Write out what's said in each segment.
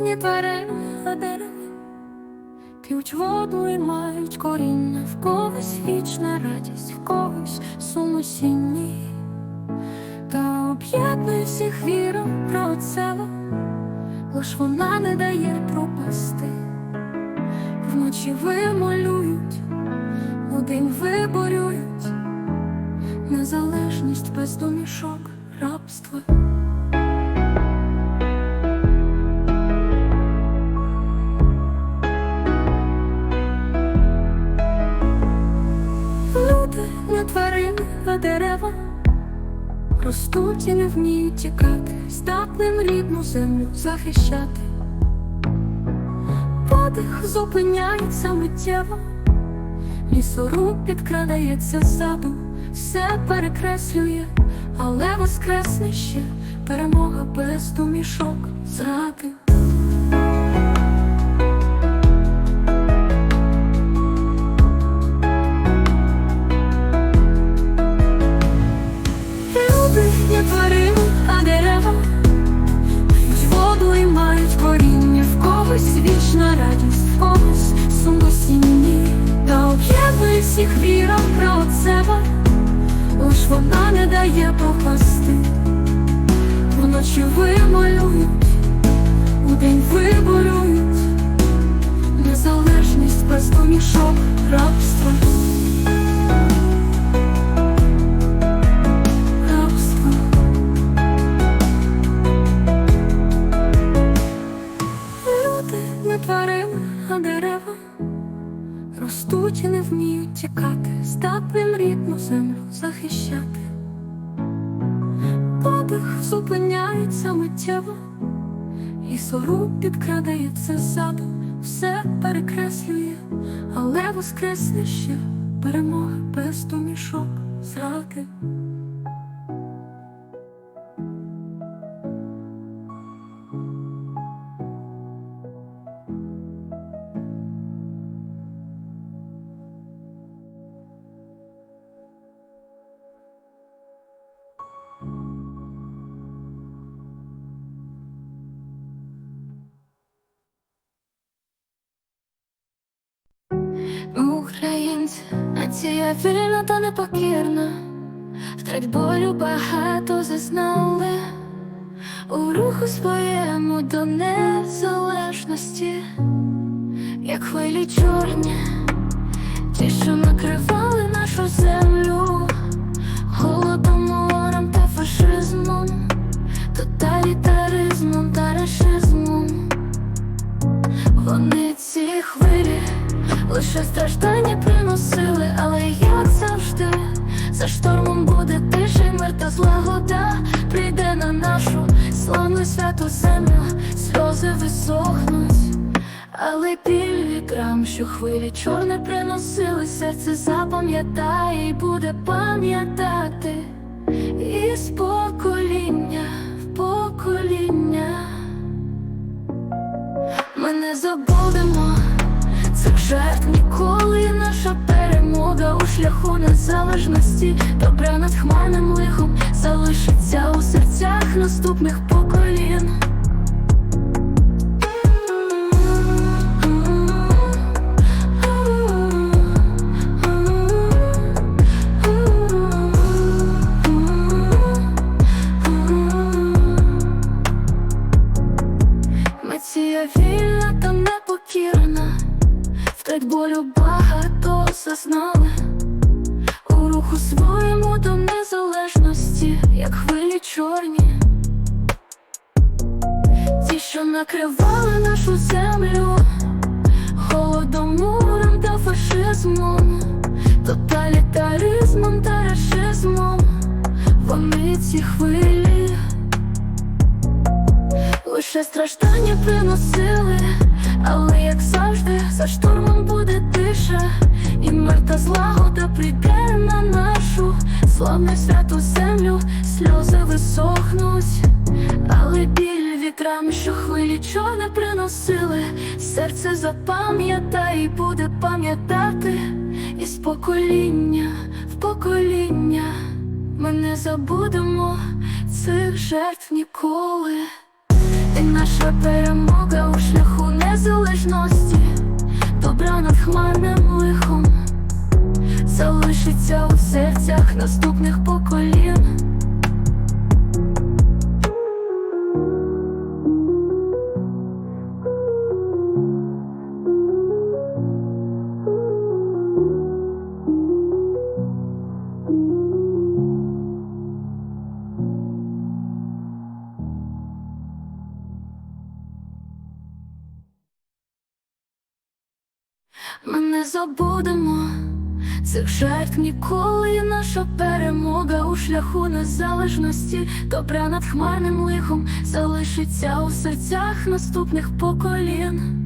ні тварин, а дерев П'ють воду і мають коріння, в когось вічна радість, в когось сум осінній. Та об'єднує всіх віра про це, лиш вона не дає пропасти. Вночі вимолюють, вдень виборюють незалежність без домішок рабства. Дерева. Ростуть і не вміють тікати, здатним рідну землю захищати. Подих зупиняється миттєво, лісоруб підкрадається ззаду, все перекреслює, але воскресне ще. Перемога без домішок зради. Радість, комусь суму сіні, Та об'єднує всіх віра про себе. Лиш вона не дає попасти, Вночі вималюють, удень виборюють. Незалежність без рабства Рабства Ростуть і не вміють тікати, здатним рідну землю захищати. Подих зупиняється миттєво, лісоруб підкрадається ззаду, все перекреслює, але воскресне ще перемога без домішок зради. Нація вільна та непокірна, втрать болю багато зазнали. У руху своєму до незалежності, як хвилі чорні, ті, що накривали нашу землю, голодом, мором та фашизмом, тоталітаризмом та рашизмом. Вони лише страждання приносили, але як завжди, за штормом буде тиша, мир та злагода. Прийде на нашу славну святу землю, сльози висохнуть, але біль вітрам, що хвилі чорне приносили, серце запам'ятає і буде пам'ятати. Із покоління в покоління. Ми не забудемо жертв ніколи. Наша перемога у шляху незалежності. добра над хмарним лихом залишиться у серцях наступних поколінь. Але як завжди, за штурмом буде тиша, і мир злагода прийде на нашу славну святу землю, сльози висохнуть, але біль вітрам, що хвилі чорне приносили, серце запам'ятає і буде пам'ятати із покоління в покоління. Ми не забудемо цих жертв ніколи. І наша перемога залежності, добра над хмарним лихом залишиться у серцях наступних поколінь. Забудемо цих жертв ніколи. Наша перемога у шляху незалежності, добра над хмарним лихом залишиться у серцях наступних поколінь.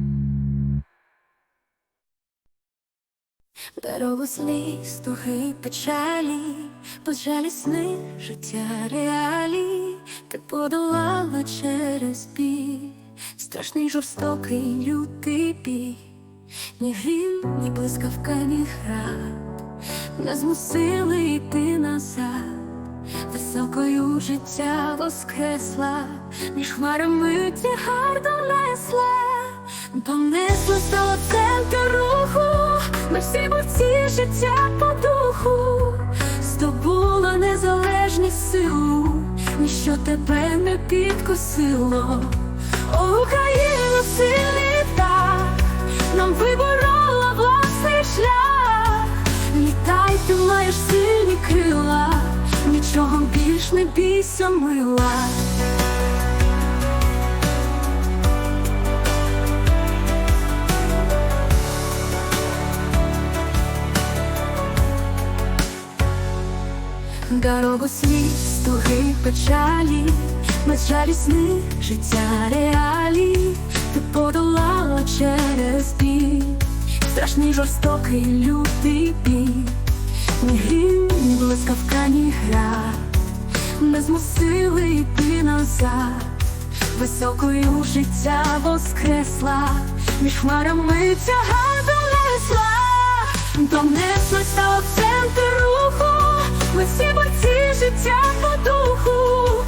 Дорогу сліз, туги печалі, пожалі сни, життя реалій, ти подолала через біль, страшний жорстокий лютий бій. Ні грім, ні блискавка, ні град. Не змусили йти назад, високою життя воскресла, між хмарами тягар донесла, донесла до центру руху, ми всі борці життя по духу, здобула незалежність силу, ніщо тебе не підкосило, О, Україна сильний нам виборола власний шлях, літай, ти маєш сильні крила, нічого більш не бійся, мила. Дорогу сліз, туги печалі, межалі сни, життя реалій, ти подолала через біль, страшний жорстокий лютий бій, ні грім, ні блискавка, ні град, не змусили йти назад, високою життя воскресла, між хмарами тяга донесла, донесла стала в центр руху. Ми всі борці життя по духу,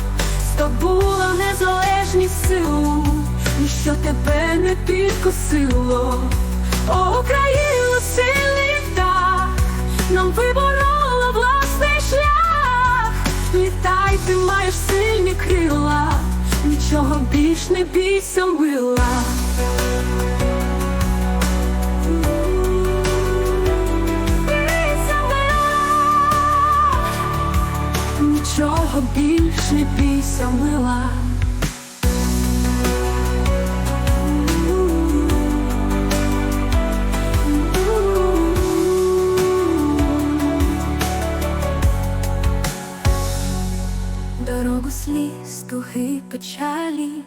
здобула незалежність силу, ніщо тебе не підкосило, О, Україну сильний дах, нам виборола власний шлях, літай, ти маєш сильні крила, нічого більш не. Бійся, мила. Нічого більш не бійся, мила. Дорогу сліз, туги печалі,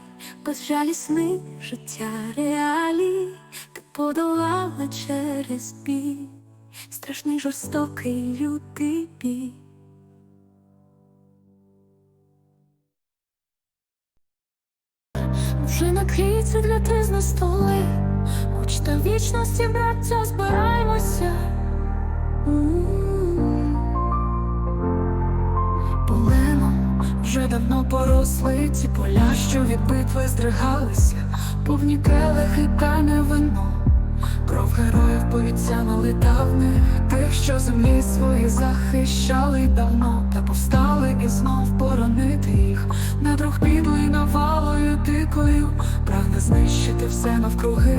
безжалісни життя реалій, ти подолала через біль, страшний жорстокий лютий бій. Вже накриється для тризни столи, хоч та вічності, браття, збираємося. Вже давно поросли ці поля, що від битви здригалися, повні келихи та не вино. Кров героїв пообіцяли давних тих, що землі свої захищали давно, та повстали і знов боронити їх. На друг підлий навалою дикою, прагне знищити все навкруги,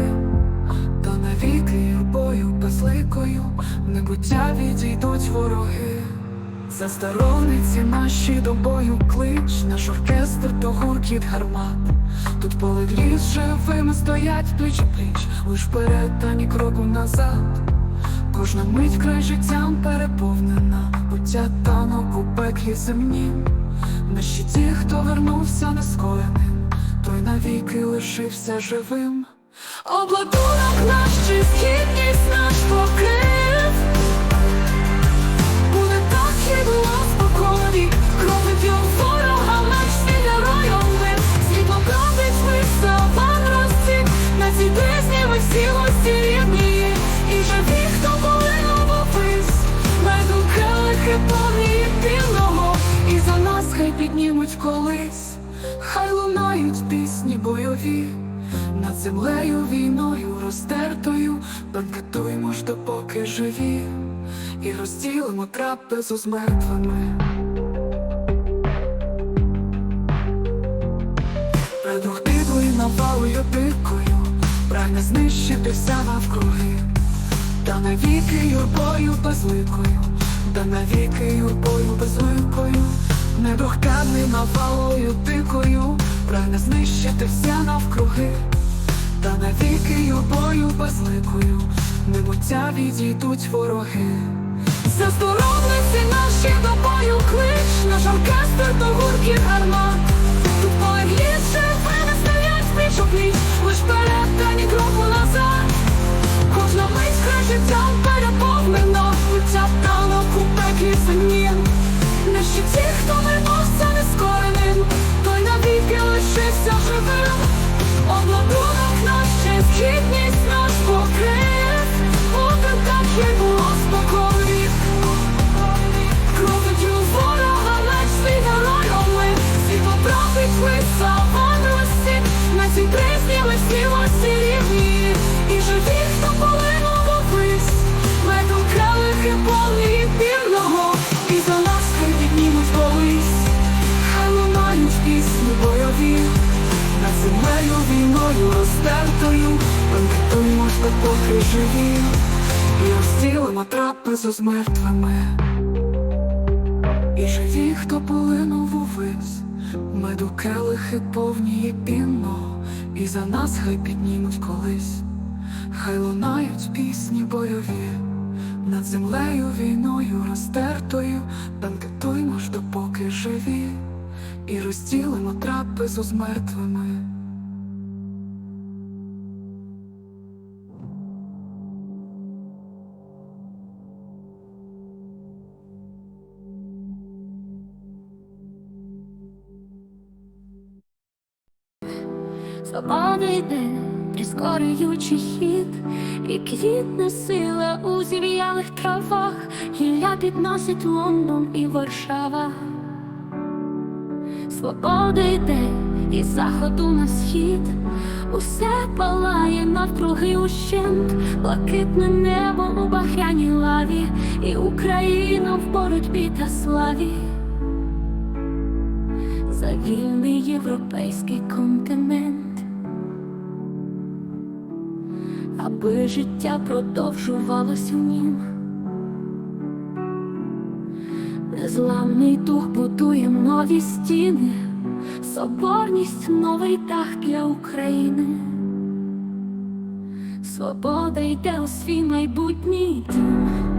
та навіки юрбою безликою, в небуття відійдуть вороги. Засторонниці наші до бою клич, наш оркестр то гуркіт гармат. Тут поле ліс живими стоять пліч пліч, лиш вперед та ні кроку назад. Кожна мить край життям переповнена, буття танок у пеклі земнім. На щиті, хто вернувся нескоєним, той навіки лишився живим. Обладунок наш чи східність наш покрив. Хай лунають пісні бойові. над землею війною роздертою, банкетуємо ж допоки живі, і розділимо трапезу з мертвими. Предухтивою навалою дикою, прагне знищити вся навкруги, та навіки юрбою безликою, та навіки юрбою безликою, недухканий навалою дикою, прагне знищити вся навкруги, та навіки юрбою безликою, небуття відійдуть вороги. Засторонниці наші до бою клич, наш оркестр до гурків гармат. Тут полеглі живими стоять пліч у пліч, лиш вперед та ні кроку назад. Кожна мить життям живі, і розділимо трапезу з мертвими. І живі, хто полинув увесь, меду келихи повні і пінно, і за нас хай піднімуть колись, хай лунають пісні бойові, над землею війною роздертою, банкетуймо ж допоки живі, і розділимо трапезу з мертвими. Свобода йде, прискорюючи хід, і квітне сила у зів'ялих травах, гілля підносить Лондон і Варшава. Свобода йде із заходу на схід, усе палає навкруги ущент, блакитне небо у бахряній лаві, і Україна в боротьбі та славі. За вільний європейський континент, аби життя продовжувалось в нім. Незламний дух будує нові стіни, соборність новий дах для України. Свобода йде у свій майбутній дім.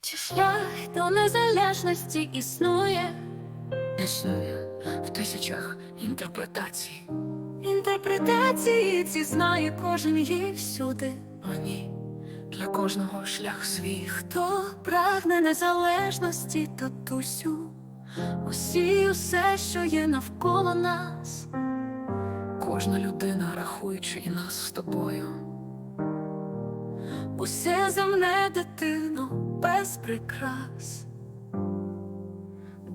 Чи шлях до незалежності існує? Існує в тисячах інтерпретацій. Інтерпретації ці знає кожен є всюди. А ні, для кожного шлях свій. Хто прагне незалежності, татусю, усі усе, що є навколо нас. Кожна людина, рахуючи і нас з тобою. Усе земне дитино без прикрас,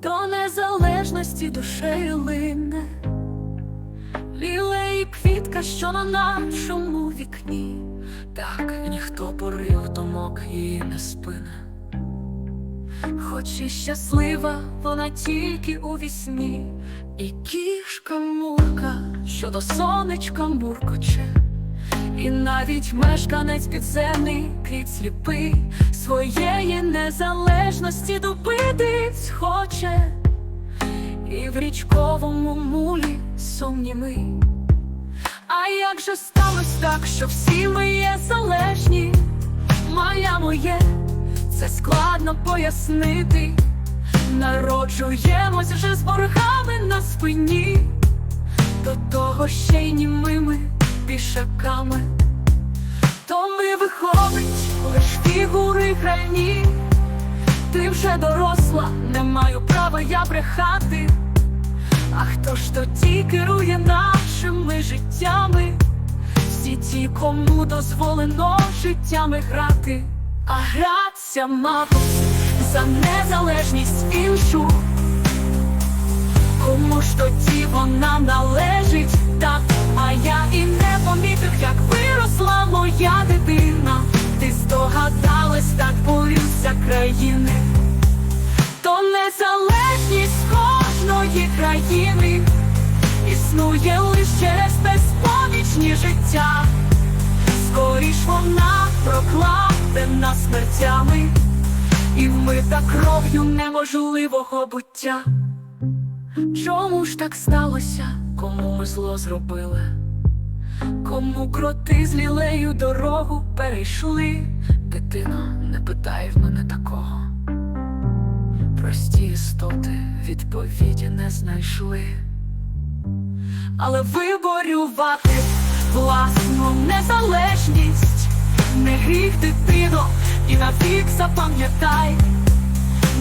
до незалежності душею лине, лілеї квітка, що на нашому вікні, Так, ніхто порив думок її не спине. хоч і щаслива, вона тільки у вісні, і кішка мурка, що до сонечка муркоче. І навіть мешканець підземний кріт сліпий своєї незалежності добитись хоче, і в річковому мулі сумніми. А як же сталося так, що всі ми є залежні? Моя моє, це складно пояснити. Народжуємось вже з боргами на спині, до того ще й німими пішаками. То ми виходить лиш фігури грані. Ти вже доросла, не маю права я брехати. А хто ж тоді керує нашими життями? Всі ті, кому дозволено життями грати, а граться, мабуть, за незалежність іншу. Кому ж тоді вона належить, так, а я і не помітив, як виросла моя дитина. Ти здогадалась, так боюся країни, то незалежність кожної країни існує лише через безпомічні життя. Скоріш вона прокладена смертями, і ми та кров'ю неможливого буття. Чому ж так сталося? Кому ми зло зробили? Кому кроти з лілею дорогу перейшли? Дитино, не питай в мене такого. Прості істоти відповіді не знайшли. Але виборювати власну незалежність не гріх дитино, і навік запам'ятай.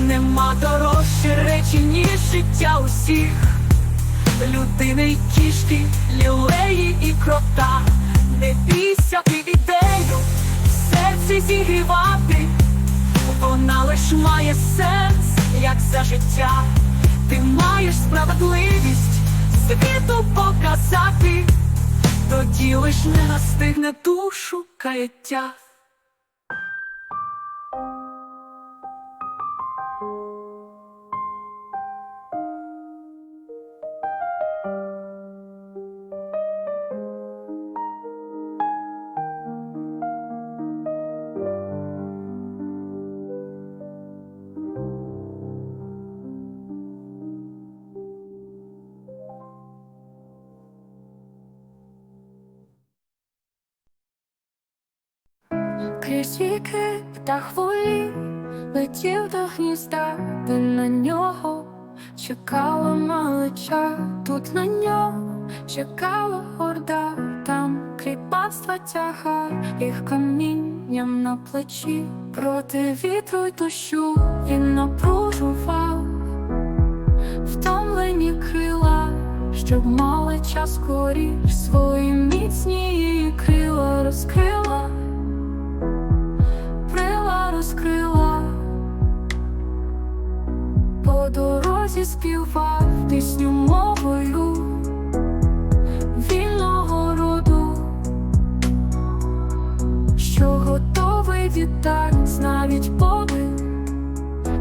Нема дорожче речі, ніж життя усіх людини й кішки, лілеї і крота. Не бійся ти ідею, в серці зігрівати, вона лиш має сенс, як за життя. Ти маєш справедливість світу показати, тоді лиш не настигне душу каяття. Крізь віки птах волі летів до гнізда, де на нього чекала малича, тут на нього чекала горда, там кріпацтва тяга, їх камінням на плечі, проти вітру й дощу він напружував втомлені крила, щоб малича скоріш свої міцні її крила розкрила. крила розкрила, по дорозі співав пісню мовою вільного роду, що готовий віддать навіть Боги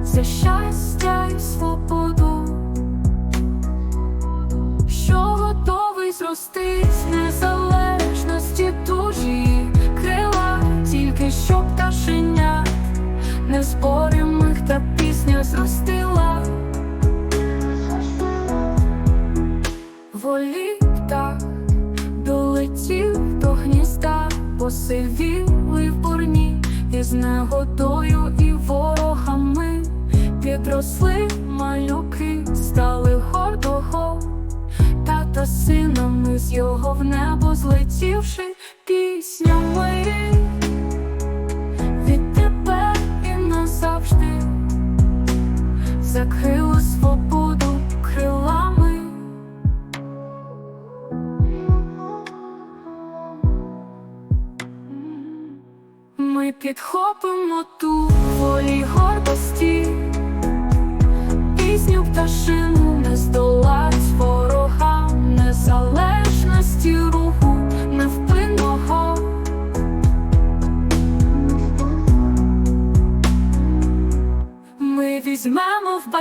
за щастя і свободу, що готовий зрости з незалежності душі крила, тільки щоб пташеня незборимих та пісня зростила. Волі птах долетів до гнізда, посивіли в бурні із негодою і ворогами підросли малюки, стали гордого тата синами з його в небо злетівши закрили свободу крилами. Ми підхопимо ту волі гордості, пісню пташину не здолать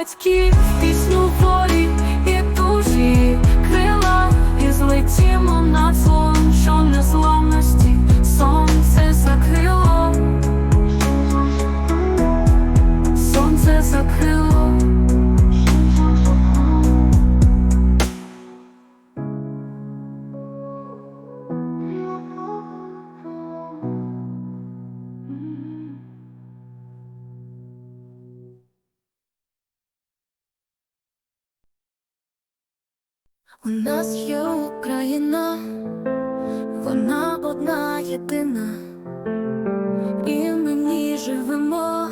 батьків пісню волі і душі крила, і злетімо над У нас є Україна, вона одна єдина, і ми в ній живемо.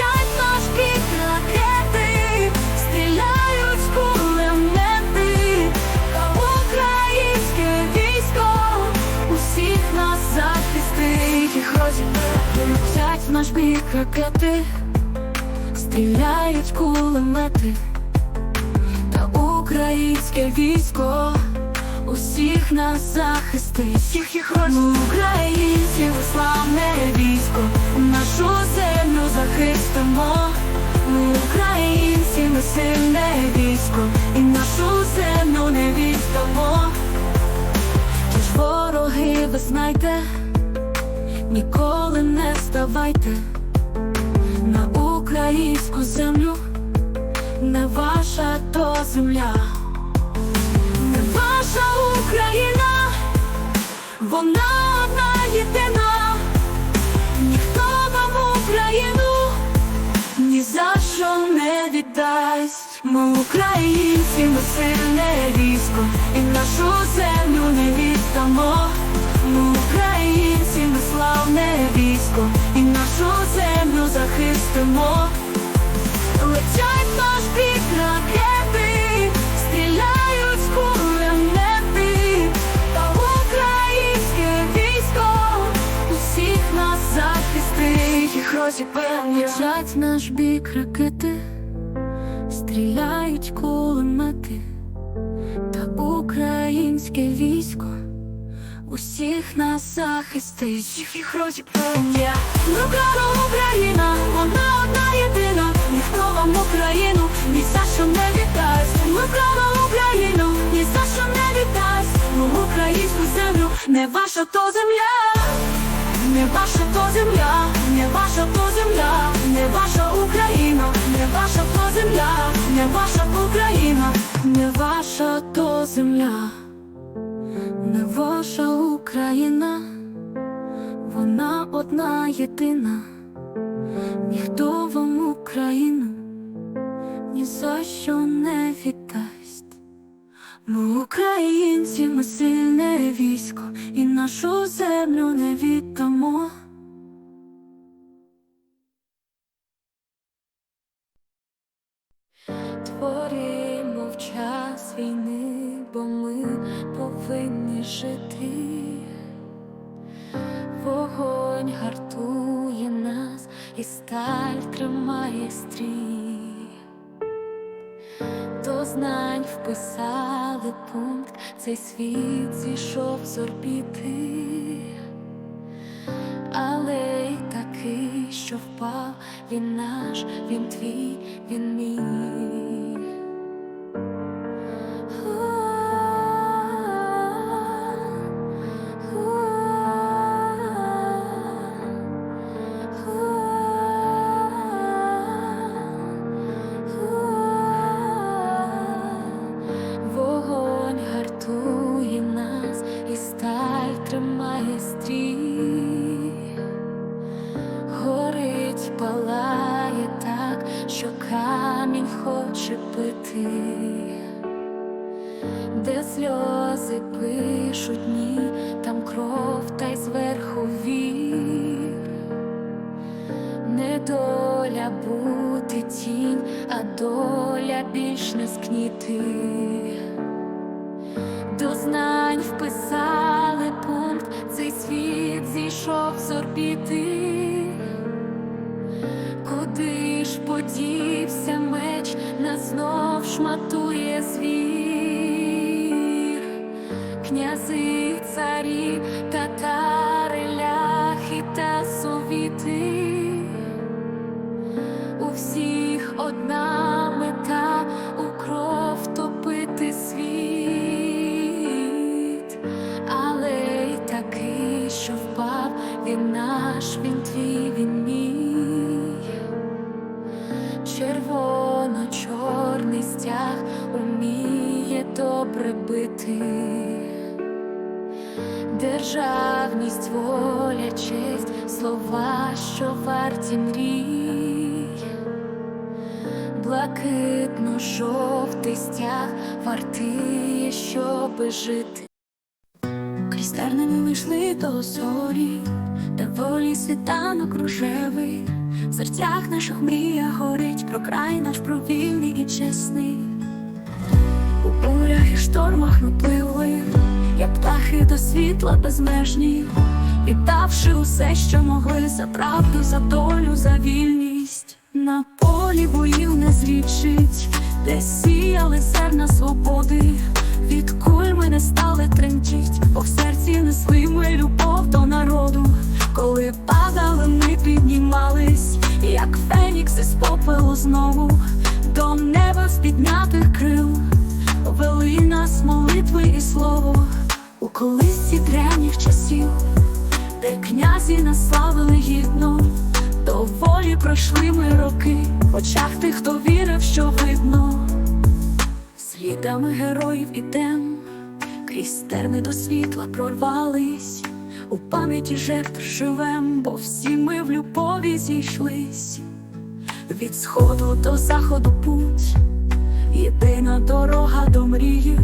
Летять наш ракети, стріляють кулемети, та українське військо усіх нас захистить, їх розібрати. Летять наш бік ракети, стріляють кулемети, та українське військо усіх нас захистить, всіх їх розібрати. Українці, ви славне військо, нашу землю захистимо. Ми українці, ми сильне військо, і нашу землю не віддамо. Тож вороги, ви знайте, ніколи не ставайте на українську землю, не ваша то земля, вона одна єдина, ніхто вам Україну ні за що не віддасть. Ми українці, Летять наш бік ракети, стріляють кулемети, та українське військо усіх нас захистить, їх розіб'ємо. Друга Україна, вона одна єдина, ніхто вам Україну ні за що не віддасть. Ми Україну, ні за що не віддасть. Ми українську землю, не ваша то земля, не ваша то земля, не ваша то земля, не ваша Україна, не ваша то земля, не ваша Україна, не ваша то земля, не ваша Україна, вона одна єдина. Ніхто вам Україну ні за що не віддасть. Ми українці, ми сильне військо, і нашу землю не віддамо. Творимо в час війни, бо ми повинні жити. Вогонь гартує нас, і сталь тримає стрій. До знань вписали пункт, цей світ зійшов з орбіти, але й такий, що впав, він наш, він твій, він мій. Доля більш не скніти. До знань вписали пункт, цей світ зійшов з орбіти. Куди ж подівся меч, нас знов шматує звір, князи, царі, Державність, воля, честь, слова, що варті мрій, блакитно-жовтий стяг вартиє, щоби жити. Крізь тернини вийшли до зорі, де волі світанок рожевий, в серцях наших мрія горить про край наш про вільний і чесний. У бурях і штормах ми пливли, як птахи до світла безмежні, віддавши усе, що могли за правду, за долю, за вільність. На полі боїв не зрічить, де сіяли зерна свободи, від куль ми не стали тремтіть, бо в серці несли ми любов до народу. Коли падали, ми піднімались, як фенікс із попелу знову, до неба з піднятих крил. Вели нас молитви пройшли ми роки, в очах тих, хто вірив, що видно, слідами героїв ідем, крізь терни до світла прорвались, у пам'яті жертв живем, бо всі ми в любові зійшлись, від сходу до заходу путь. Єдина дорога до мрії,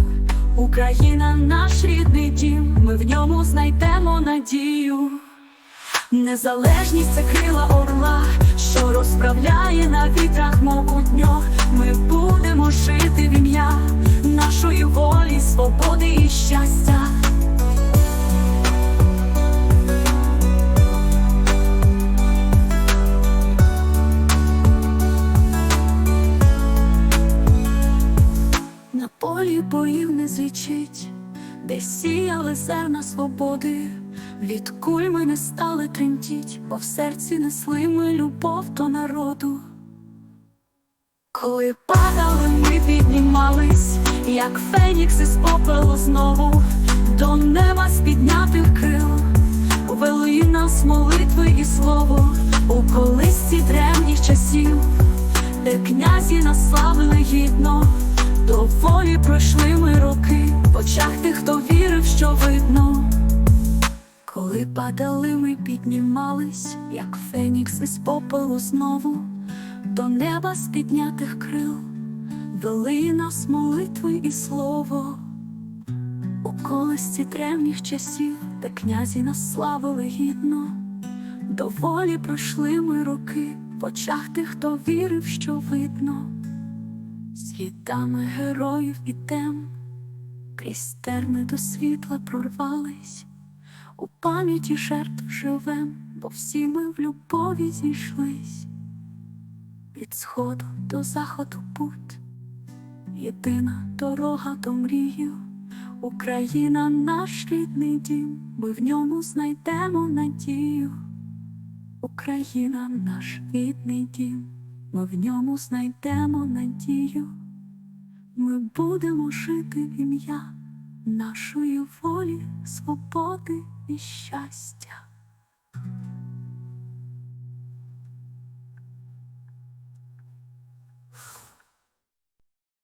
Україна наш рідний дім, ми в ньому знайдемо надію. Незалежність це крила орла, розправляє на вітрах могутньо. Ми будемо жити в ім'я нашої волі, свободи і щастя. На полі боїв не звічить, де сіяли зерна свободи, від куль ми не стали тремтіть, бо в серці несли ми любов до народу. Коли падали, ми піднімались, як фенікс із попелу знову, до неба з піднятих крил, вели нас молитви і слово у колисці древніх часів, де князі нас славили гідно. До волі пройшли ми роки, в очах тих, хто вірив, що видно. Коли падали, ми піднімались, як фенікс із попелу знову, до неба з піднятих крил, вели нас молитви і слово. У колесці древніх часів, де князі нас славили гідно, до волі пройшли ми роки, в очах тих, хто вірив, що видно. Світами героїв і тем, крізь терни до світла прорвались, у пам'яті жертв живем, бо всі ми в любові зійшлись, від сходу до заходу путь, єдина дорога до мрію, Україна наш рідний дім, ми в ньому знайдемо надію, Україна наш рідний дім. Ми в ньому знайдемо надію, ми будемо жити в ім'я нашої волі, свободи і щастя.